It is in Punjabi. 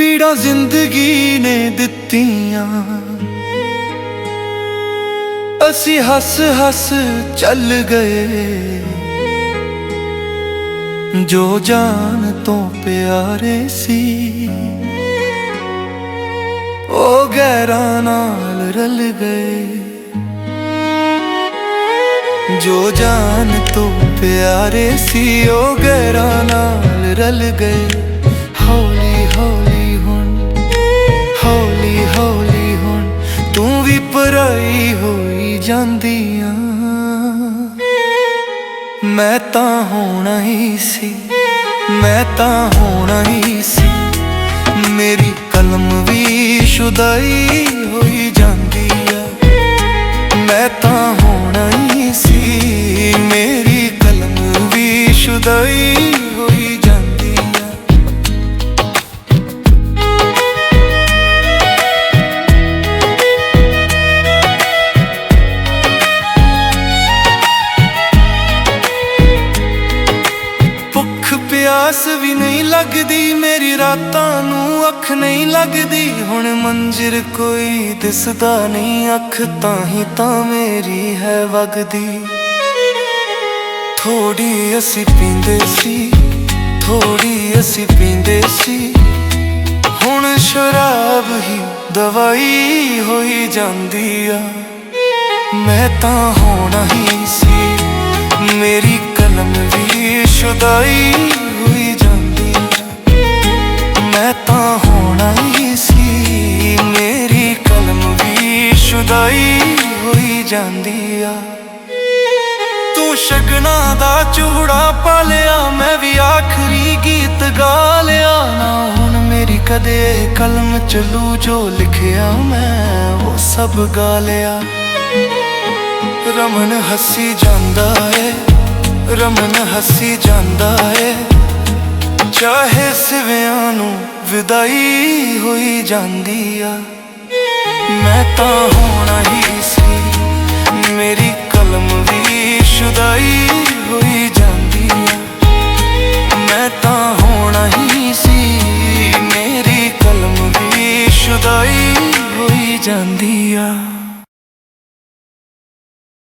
ਖੁਸ਼ੀਆਂ ਜ਼ਿੰਦਗੀ ਨੇ ਦਿੱਤੀਆਂ। ਅਸੀਂ ਹੱਸ ਹੱਸ ਚੱਲ ਗਏ। ਜੋ ਜਾਨ ਤੋਂ ਪਿਆਰੇ ਸੀ, ਉਹ ਗਹਿਰਾਂ ਨਾਲ ਰਲ ਗਏ। ਜੋ ਜਾਨ ਤੋਂ ਪਿਆਰੇ ਸੀ, ਉਹ ਗੈਰਾਂ ਨਾਲ ਰਲ ਗਏ। ਜਾਂਦੀਆਂ। ਮੈਂ ਤਾਂ ਹੋਣਾ ਹੀ ਸੀ, ਮੈਂ ਤਾਂ ਹੋਣਾ ਹੀ ਸੀ। ਮੇਰੀ ਕਲਮ ਵੀ ਸ਼ੁਦਾਈ ਹੋਈ ਜਾਂਦੀ ਆ। ਮੈਂ ਤਾਂ ਹੋਣਾ ਹੀ ਸੀ, ਮੇਰੀ ਕਲਮ ਵੀ ਸ਼ੁਦਾਈ ਪਿਆਸ ਵੀ ਨਹੀਂ ਲੱਗਦੀ, ਮੇਰੀ ਰਾਤਾਂ ਨੂੰ ਅੱਖ ਨਹੀਂ ਲੱਗਦੀ। ਹੁਣ ਮੰਜਿਰ ਕੋਈ ਦਿਸਦਾ ਨਹੀਂ, ਅੱਖ ਤਾਂ ਹੀ ਤਾਂ ਮੇਰੀ ਹੈ ਵਗਦੀ। ਥੋੜੀ ਅਸੀਂ ਪੀਂਦੇ ਸੀ ਥੋੜੀ ਅਸੀਂ ਪੀਂਦੇ ਸੀ। ਹੁਣ ਸ਼ਰਾਬ ਹੀ ਦਵਾਈ ਹੋਈ ਜਾਂਦੀ ਆ। ਮੈਂ ਤਾਂ ਹੋਣਾ ਹੀ ਸੀ, ਮੇਰੀ ਕਲਮ ਵੀ ਸ਼ੁਦਾਈ ਜਾਂਦੀ ਆ ਤੂੰ ਸ਼ਗਨਾ ਦਾ ਚੂੜਾ ਪਾ ਲਿਆ ਮੈਂ ਵੀ ਆਖਰੀ ਗੀਤ ਗਾ ਲਿਆ। ਨਾ ਹੁਣ ਮੇਰੀ ਕਦੇ ਕਲਮ ਚਲੂ ਜੋ ਲਿਖਿਆ ਮੈਂ, ਉਹ ਸਭ ਗਾ ਲਿਆ। ਰਮਨ ਹੱਸੀ ਜਾਂਦਾ ਏ, ਰਮਨ ਹੱਸੀ ਜਾਂਦਾ ਏ। ਚਾਹੇ ਸਿਵਿਆਂ ਨੂੰ ਵਿਦਾਈ ਹੋਈ ਜਾਂਦੀ ਆ, ਮੈਂ ਤਾਂ ਹੋਣਾ ਹੀ ਸੀ। ਹੋਈ ਜਾਂਦੀ ਆ।